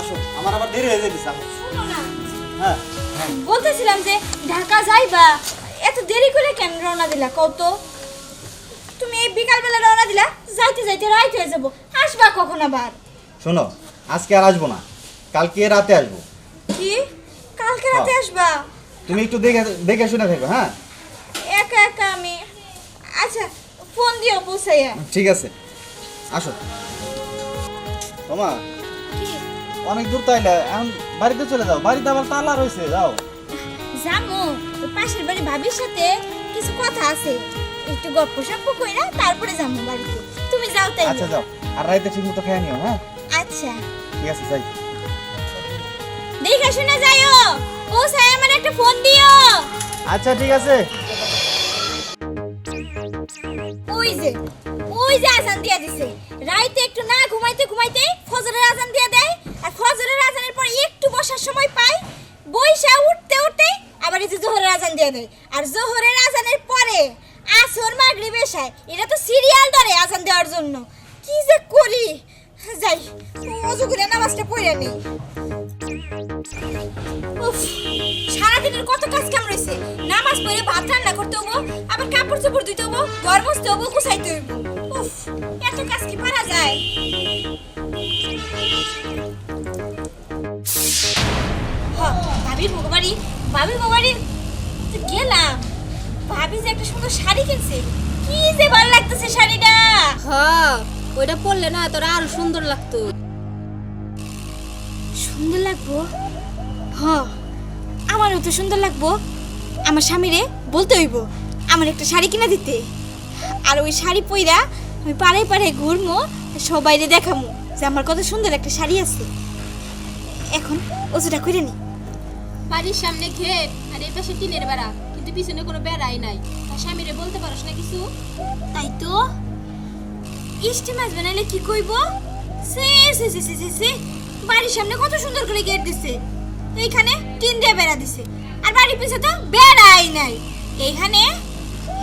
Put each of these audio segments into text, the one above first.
আসো আমার আবার দেরি হয়ে যাবে বলতেছিলাম যে ঢাকা যাইবা এত দেরি করে কেন রওনা দিলা? কত তুমি এই বিকালবেলা রওনা দিলা যাইতে যাইতে রাইত হয়ে যাব। আসবা কখন আবার? শোনো আজকে আর আসব না। কালকে রাতে আসব। কি? কালকে রাতে হ্যাঁ। আসবা? তুমি একটু দেখে দেখে শুনে থাকবে হ্যাঁ? একা একা আমি। আচ্ছা ফোন দিও পৌঁছাইয়া। ঠিক আছে। আসো। তোমা কি অনেক দূর তাইলে এখন বাড়িতে চলে যাও। বাড়িতে আবার তালা রয়েছে যাও। জামু ওই পাশের বাড়ি ভাবির সাথে কিছু কথা আছে। একটু গপ্প সপ্প কইরা তারপরে যাব বাড়িতে। তুমি যাও তাই আচ্ছা যাও। আর রাইতে ঠিক মতো খেয়ে নিও হ্যাঁ? আচ্ছা। ঠিক আছে যাই। দেখে শুনে যাইও। পৌঁছায় আমার একটা ফোন দিও। আচ্ছা ঠিক আছে। ওই যে ওই যে আজান দিয়া দিছে। রাইতে একটু না ঘুমাইতে ঘুমাইতে ফজরের আজান দিয়ে দেয় আর জোহরের আজানের পরে আসর মাগরিব এসায় এটা তো সিরিয়াল ধরে আজান দেওয়ার জন্য। কি যে করি? যাই অজু করে নামাজটা পড়ে নেই। উফ, সারাদিনের কত কাজ কাম রয়েছে। নামাজ পড়ে ভাত রান্না করতে হব আবার কাপড় চোপড় ধুতে হব ঘর মুছতে হব গুছাইতে হইব। উফ এত কাজ কি পারা যায়? ভাবির বউবাড়ি ভাবির বউবাড়ি গেলাম। ভাবি যে একটা সুন্দর শাড়ি কিনছে। কি যে ভালো লাগতেছে শাড়িটা। হ্যাঁ ওইটা পরলে না তোরা আরও সুন্দর লাগতো। সুন্দর লাগবো? হ। আমারও তো সুন্দর লাগবো। আমার স্বামীরে বলতে হইব আমার একটা শাড়ি কিনা দিতে। আর ওই শাড়ি পইরা আমি পাড়ায় পাড়ায় ঘুরমো সবাইরে দেখামু যে আমার কত সুন্দর একটা শাড়ি আছে। এখন ওজুটা করে নি। বাড়ির সামনে ঘের, আর এই পাশে টিনের বেড়া, কিন্তু পিছনে কোনো বেড়াই নাই। আর স্বামীরে বলতে পারস না কিছু? তাই তো? ইস্টি মাছ বানাইলে কি কইব? বাড়ির সামনে কত সুন্দর করে গেট দিছে। এইখানে টিন দিয়ে বেড়া দিছে। আর বাড়ির পিছে তো বেড়াই নাই। এইখানে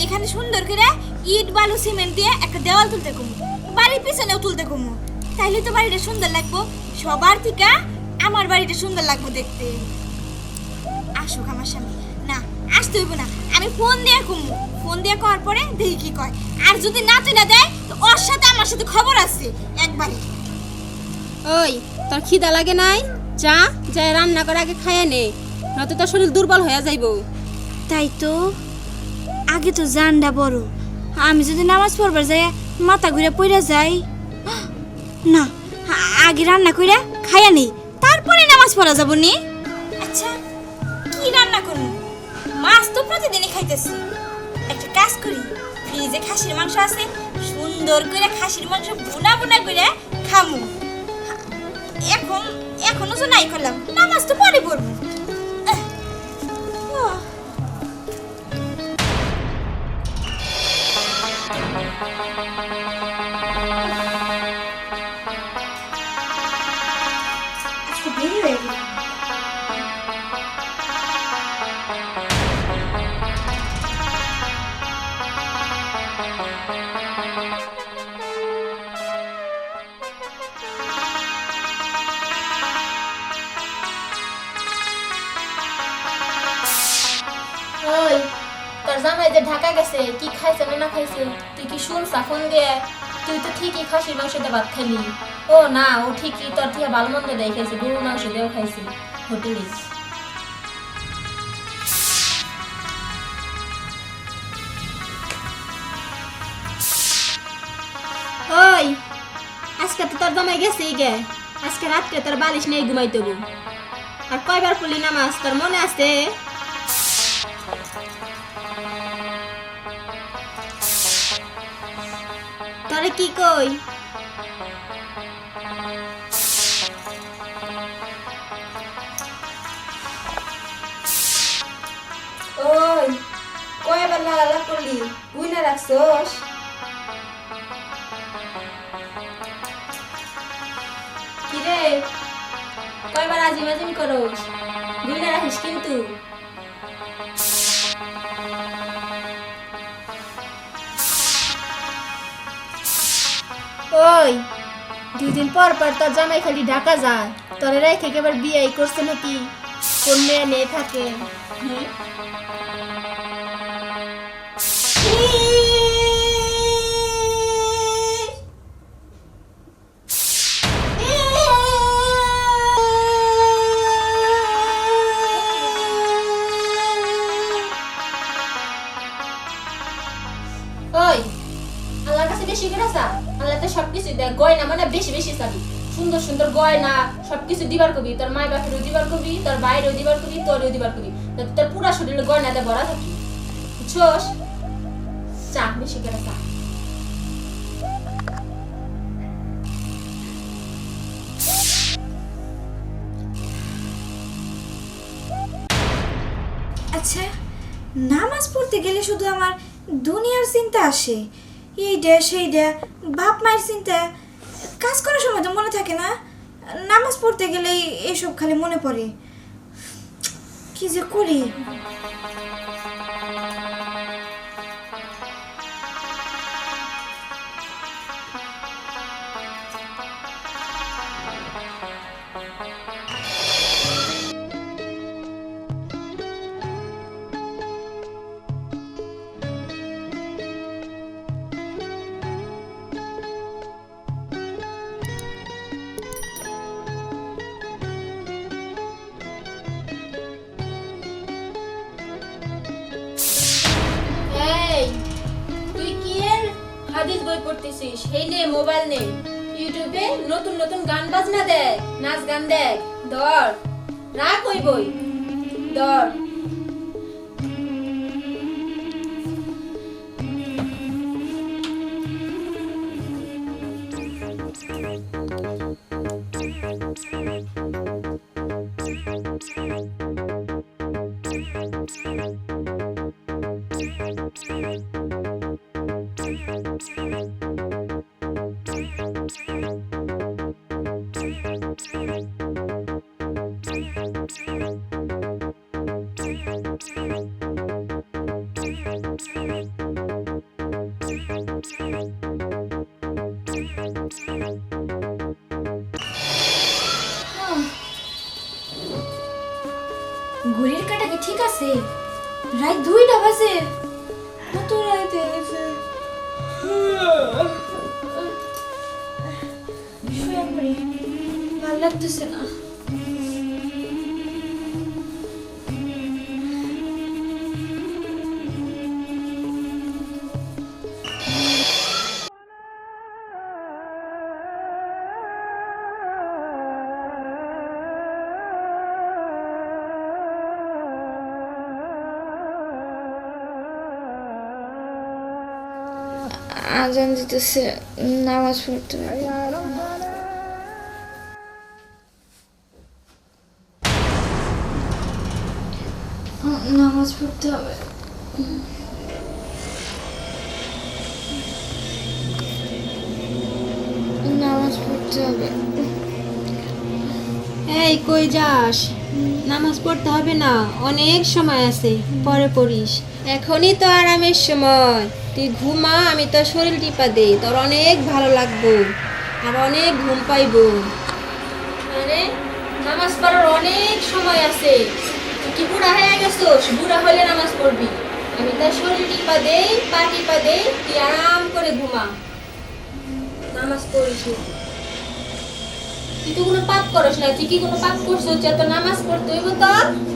এইখানে সুন্দর করে ইট, বালু, সিমেন্ট দিয়ে একটা দেওয়াল তুলতে কমু বাড়ির পিছনেও তুলতে কমু তাইলে তো বাড়িটা সুন্দর লাগবো। সবার থেকে আমার বাড়িটা সুন্দর লাগবো দেখতে। আসুক আমার সামনে না আসতে হইব না। আমি ফোন দিয়ে কমু ফোন দিয়ে করার পরে দেখি কি কয়। আর যদি না তুলে দেয় তো ওর সাথে আমার সাথে খবর আছে একবারে। ওই তোর খিদা লাগে নাই? যা যাই রান্না করে আগে খাইয়া নে। নয়তো তোর শরীর দুর্বল হয়ে যাইবো। তাই তো? আগে তো জানডা বড়। আমি যদি নামাজ পড়বার যাই মাথা ঘুরে পড়ে যাই। না আগে রান্না কইরা খাইয়া নেই। তারপরে নামাজ পড়া যাব নি? মাছ তো প্রতিদিনই খাইতেছি। একটা কাজ করি, ফ্রিজে খাসির মাংস আছে, সুন্দর করে খাসির মাংস বুনা বুনা করে খামু। এখন, এখনও তো নাই করলাম, নামাজ তো পরে পড়ব। জামাই যে ঢাকা গেছে, কি খাইছে না না খাইছে, তুই কি শুনছ, ফোন দিয়ে? তুই তো ঠিকই খাসির মাংস দিয়ে ভাত খাইলি। ও না, ও ঠিকই তোর থেকে ভালো মন্দ দেয় খাইছে, গরুর মাংস দিয়েও খাইছি, হোটেলে। ওই, আজকে তো তোর জামাই গেছে গে, আজকে রাত্রে তোর বালিশ নেই ঘুমাইতে হব। আর কয়বার পড়লি নামাজ, তোর মনে আছে? তোরে কি কই? ওই কয়বার লালা করলি? বুই না রাখছস? কিরে? আজিম আজিম করস? বুঝলে রাখিস কিন্তু। ওই দুই দিন পর পর তোর জামাই খালি ঢাকা যায়। তোরে রেখে এবার বিয়ে করছে নাকি? কোন মেয়ে নিয়ে থাকে সবকিছু দেয় গয়না মানে বেশি বেশি চাবি। সুন্দর সুন্দর গয়না, সবকিছু দিবার কবি। তোর মাই বাপেরও দিবার কবি, তোর বাইরেও দিবার কবি, তোরও দিবার কবি। তোর পুরা শরীরে গয়নাতে ভরা থাকি। বুঝছোস? চা, বেশি করে চা। আচ্ছা নামাজ পড়তে গেলে শুধু আমার দুনিয়ার চিন্তা আসে। এইটা সেইটা বাপ মায়ের চিন্তা, কাজ করার সময় তো মনে থাকে না, নামাজ পড়তে গেলেই এসব খালি মনে পড়ে। কি যে করি? হাদিস বই পড়তেছিস সেই নে, মোবাইল নে। ইউটিউবে নতুন নতুন গান বাজনা দেখ, নাচ গান দেখ, ধর রাখ ওই বই ধর। আছে রাত দুইটা বাজে কত রাত হয়েছে শুয়ে পড়ি ভালো লাগতেছে না আজান দিতেছে নামাজ পড়তে নামাজ পড়তে হবে। নামাজ পড়তে হবে। এই, কই যাস? নামাজ পড়তে হবে না, অনেক সময় আছে, পরে পড়িস। এখনই তো আরামের সময়। তুই ঘুমা, আমি তোর শরীর টিপা দেই। তোর অনেক ভালো লাগবো। আর অনেক ঘুম পাইবো। আরে, নামাজ পড়ার অনেক সময় আছে। তুই কি বুড়া হয়ে গেছোস? বুড়া হলে নামাজ পড়বি। আমি তোর শরীর টিপা দেই, পা টিপা দেই, তুই আরাম করে ঘুমা। নামাজ পড়িস। তুই তো কোনো পাপ করস না। তুই কি কোনো পাপ করছিস? যে তো নামাজ পড়তে হইব তোর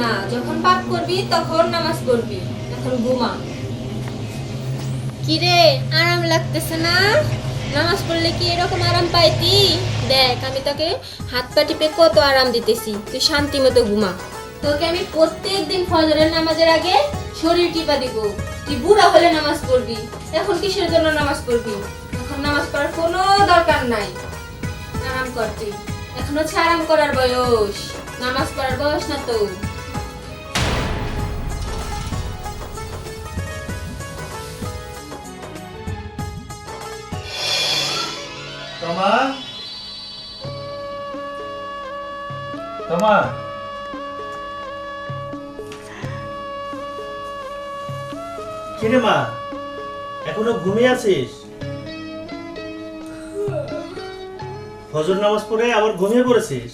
না, যখন পাপ করবি, তখন নামাজ পড়বি, এখন ঘুমা। কি রে আরাম লাগতেছে না? নামাজ পড়লে কি এরকম আরাম পাইতি? দেখ, আমি তোকে হাত পা টিপে কত আরাম দিতেছি, তুই শান্তি মতো ঘুমা। তোকে আমি প্রত্যেক দিন ফজরের নামাজের আগে শরীর টিপা দিব। তুই বুড়া হলে নামাজ পড়বি, এখন কিসের জন্য নামাজ পড়বি? এখন নামাজ পড়ার কোনো দরকার নাই। আরাম কর তুই। এখন হচ্ছে আরাম করার বয়স। নামাজ পড়ার বয়স না তো তোমা তোমা কিরে মা? এখনও ঘুমিয়ে আছিস? ফজর নামাজ পড়ে আবার ঘুমিয়ে পড়েছিস?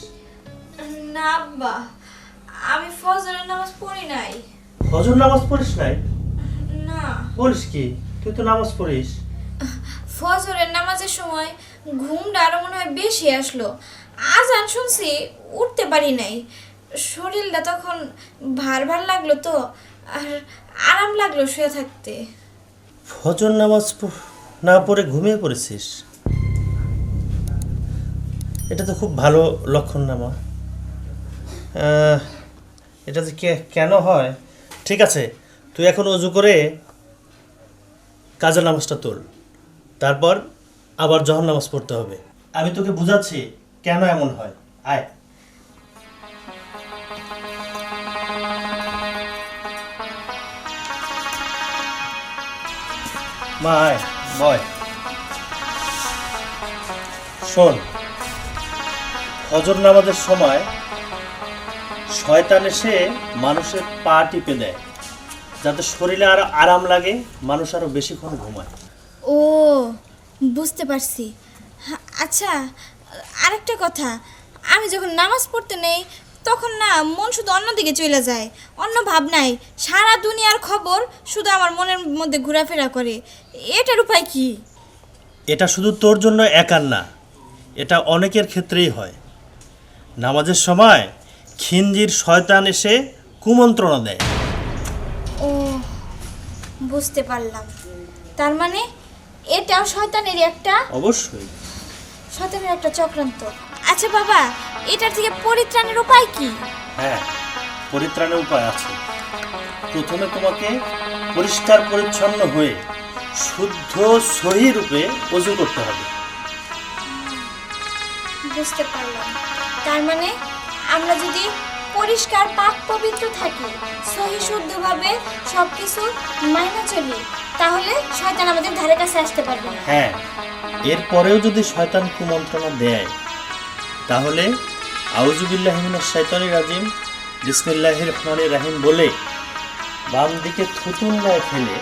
না আব্বা আমি ফজরের নামাজ পড়ি নাই। ফজর নামাজ পড়িস নাই? না। পড়িস কি? তুই তো নামাজ পড়িস। ফজরের নামাজের সময় ঘুমটা আরও মনে হয় বেশি আসলো। আজ আজান শুনছি, উঠতে পারি নাই। শরীরটা তখন ভার ভার লাগল তো, আর আরাম লাগল শুয়ে থাকতে। ফজর নামাজ না পড়ে ঘুমিয়ে পড়েছিস? এটা তো খুব ভালো লক্ষণ না, মা। এটা যে কেন হয়? ঠিক আছে, তুই এখন অজু করে কাজের নামাজটা তোল। তারপর আবার জহর নামাজ পড়তে হবে। আমি তোকে বুঝাচ্ছি কেন এমন হয়। আয়। মা, আয়। বয়। শোন, হজর নামাজের সময় শয়তান এসে মানুষের পা টিপে দেয়, যাতে শরীরে আরও আরাম লাগে, মানুষ আরও বেশিক্ষণ ঘুমায়। ও বুঝতে পারছি। আচ্ছা আরেকটা কথা। আমি যখন নামাজ পড়তে নেই তখন না মন শুধু অন্যদিকে চলে যায়। অন্য ভাবনায় সারা দুনিয়ার খবর শুধু আমার মনের মধ্যে ঘোরাফেরা করে। এটার উপায় কি? এটা শুধু তোর জন্য একার না এটা অনেকের ক্ষেত্রেই হয়। নামাজের সময় খিঞ্জির শয়তান এসে কুমন্ত্রণা দেয়। ও বুঝতে পারলাম। তার মানে এটাও শয়তানেরই একটা অবশ্যই। শয়তানের একটা চক্রান্ত। আচ্ছা বাবা এটার থেকে পরিত্রাণের উপায় কি? হ্যাঁ পরিত্রাণের উপায় আছে। প্রথমে তোমাকে পরিষ্কার পরিচ্ছন্ন হয়ে শুদ্ধ সহি রূপে অজু করতে হবে। বুঝতে পারলাম। তার মানে আমরা যদি পরিষ্কার পাক পবিত্র থাকি সহি শুদ্ধভাবে সব কিছু মাইনা চলি তাহলে শয়তান আমাদের ধারে কাছে আসতে পারবে না। হ্যাঁ এরপরেও যদি শয়তান কুমন্ত্রণা দেয় তাহলে আউজুবিল্লাহিমিনাশ শয়তানির রাজিম বিসমিল্লাহির রহমানির রাহিম বলে বাম দিকে থুতুন নয় ফেলে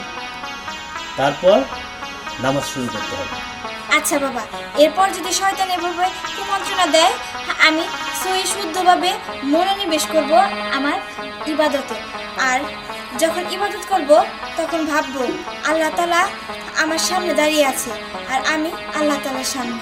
তারপর নামাজ শুরু করতে হবে। আচ্ছা বাবা এরপর যদি শয়তান এভাবে কুমন্ত্রণা দেয় আমি সহি শুদ্ধভাবে মনোনিবেশ করব আমার ইবাদতে। আর যখন ইবাদত করব, তখন ভাববো, আল্লাহ তালা আমার সামনে দাঁড়িয়ে আছে আর আমি আল্লাহ তালার সামনে।